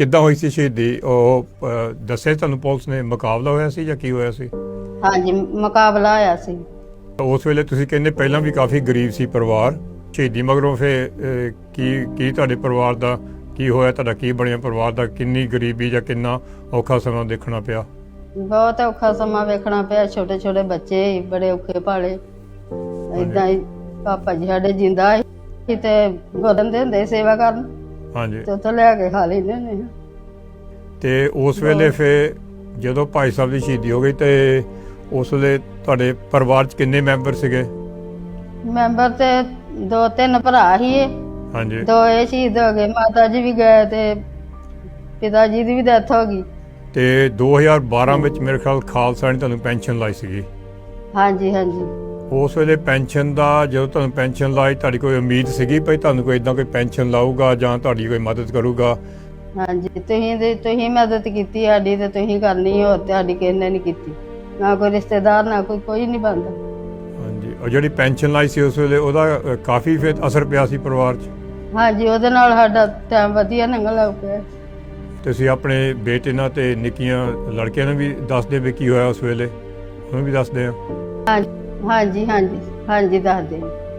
ਕਿੱਦਾਂ ਹੋਈ ਸੀ ਸ਼ਹੀਦੀ? ਉਹ ਅ, ਦੱਸਿਆ ਤੁਹਾਨੂੰ ਪੁਲਿਸ ਨੇ ਮੁਕਾਬਲਾ ਹੋਇਆ ਸੀ ਜਾਂ ਕੀ ਹੋਇਆ ਸੀ? ਹਾਂਜੀ ਮੁਕਾਬਲਾ ਹੋਇਆ ਸੀ। ਉਸ ਵੇਲੇ ਤੁਸੀਂ ਕਹਿੰਦੇ ਪਹਿਲਾਂ ਵੀ ਕਾਫੀ ਗਰੀਬ ਸੀ ਪਰਿਵਾਰ। ਸ਼ਹੀਦੀ ਮਗਰੋਂ ਫੇ ਕੀ ਕੀ ਤੁਹਾਡੇ ਪਰਿਵਾਰ ਦਾ ਕੀ ਹੋਇਆ? ਤੁਹਾਡਾ ਕੀ ਬਣਿਆ ਪਰਿਵਾਰ ਦਾ? ਕਿੰਨੀ ਗਰੀਬੀ ਜਾਂ ਕਿੰਨਾ ਔਖਾ ਸਮਾਂ ਦੇਖਣਾ ਪਿਆ? ਬਹੁਤ ਔਖਾ ਸਮਾਂ ਵੇਖਣਾ ਪਿਆ। ਛੋਟੇ ਛੋਟੇ ਬੱਚੇ ਸੀ, ਬੜੇ ਔਖੇ ਭਾਲੇ। ਇਦਾਂ ਹੀ ਪਾਪਾ ਜੀ ਸਾਡੇ ਜਿੰਦਾ ਸੀ ਕਿਤੇ ਗੋਦਨ ਦੇ ਹੁੰਦੇ ਸੀ ਸੇਵਾ ਕਰਨ। ਹਾਂਜੀ। ਤੇ ਉੱਥੋਂ ਲੈ ਕੇ ਖਾ ਲੈਂਦੇ ਨੇ ਤੇ ਉਸ ਵੇਲੇ ਫੇ ਜਦੋਂ ਭਾਈ ਸਾਹਿਬ ਦੀ ਸ਼ਹੀਦੀ ਹੋ ਗਈ ਤੇ ਉਸ ਵੇਲੇ ਤੁਹਾਡੇ ਪਰਿਵਾਰ 'ਚ ਕਿੰਨੇ ਮੈਂਬਰ ਸੀਗੇ? ਮੈਂਬਰ ਤੇ ਦੋ ਤਿੰਨ ਭਰਾ ਇਹ। ਹਾਂਜੀ। ਦੋ ਇਹ ਸ਼ਹੀਦ ਹੋ ਗਏ ਮਾਤਾ ਜੀ ਵੀ ਗਏ ਤੇ ਪਿਤਾ ਜੀ ਦੀ ਵੀ ਡੈਥ ਹੋ ਗਈ। ਤੇ 2012 ਵਿੱਚ ਮੇਰੇ ਖਿਆਲ ਖਾਲਸਾ ਨੇ ਤੁਹਾਨੂੰ ਪੈਨਸ਼ਨ ਲਾਈ ਸੀਗੀ। ਹਾਂਜੀ ਹਾਂਜੀ। ਉਸ ਵੇਲੇ ਪੈਨਸ਼ਨ ਦਾ ਜਦੋਂ ਤੁਹਾਨੂੰ ਪੈਨਸ਼ਨ ਲਾਈ ਤੁਹਾਡੀ ਕੋਈ ਉਮੀਦ ਸੀਗੀ ਭਈ ਤੁਹਾਨੂੰ ਕੋਈ ਇਦਾਂ ਕੋਈ ਪੈਨਸ਼ਨ ਲਾਊਗਾ ਜਾਂ ਤੁਹਾਡੀ ਕੋਈ ਮਦਦ ਕਰੂਗਾ? ਹਾਂਜੀ ਤੁਸੀਂ ਦੇ ਤੁਸੀਂ ਮਦਦ ਕੀਤੀ ਸਾਡੀ ਤੇ ਤੁਸੀਂ ਕਰਨੀ ਹੋਰ ਤੁਹਾਡੀ ਕਿਸੇ ਨੇ ਨਹੀਂ ਕੀਤੀ। ਨਾ ਕੋਈ ਰਿਸ਼ਤੇਦਾਰ ਨਾ ਕੋਈ ਕੋਈ ਨਹੀਂ ਬੰਦਾ ਹਾਂਜੀ ਉਹ ਜਿਹੜੀ ਪੈਨਸ਼ਨ ਲਾਈ ਸੀ ਉਸ ਵੇਲੇ ਉਹਦਾ ਅ, ਕਾਫੀ ਫਿਰ ਅਸਰ ਪਿਆ ਸੀ ਪਰਿਵਾਰ 'ਚ? ਹਾਂਜੀ ਉਹਦੇ ਨਾਲ ਸਾਡਾ ਟਾਈਮ ਵਧੀਆ ਲੰਘਣ ਲੱਗ ਪਿਆ। ਤੁਸੀਂ ਆਪਣੇ ਬੇਟੇ ਨਾਲ ਤੇ ਨਿੱਕੀਆਂ ਲੜਕੀਆਂ ਨੂੰ ਵੀ ਦੱਸਦੇ ਵੀ ਕੀ ਹੋਇਆ ਉਸ ਵੇਲੇ? ਉਹਨੂੰ ਵੀ ਦੱਸਦੇ ਆ। ਹਾਂਜੀ। ਹਾਂਜੀ ਹਾਂਜੀ ਹਾਂਜੀ ਦੱਸ ਦਿਓ।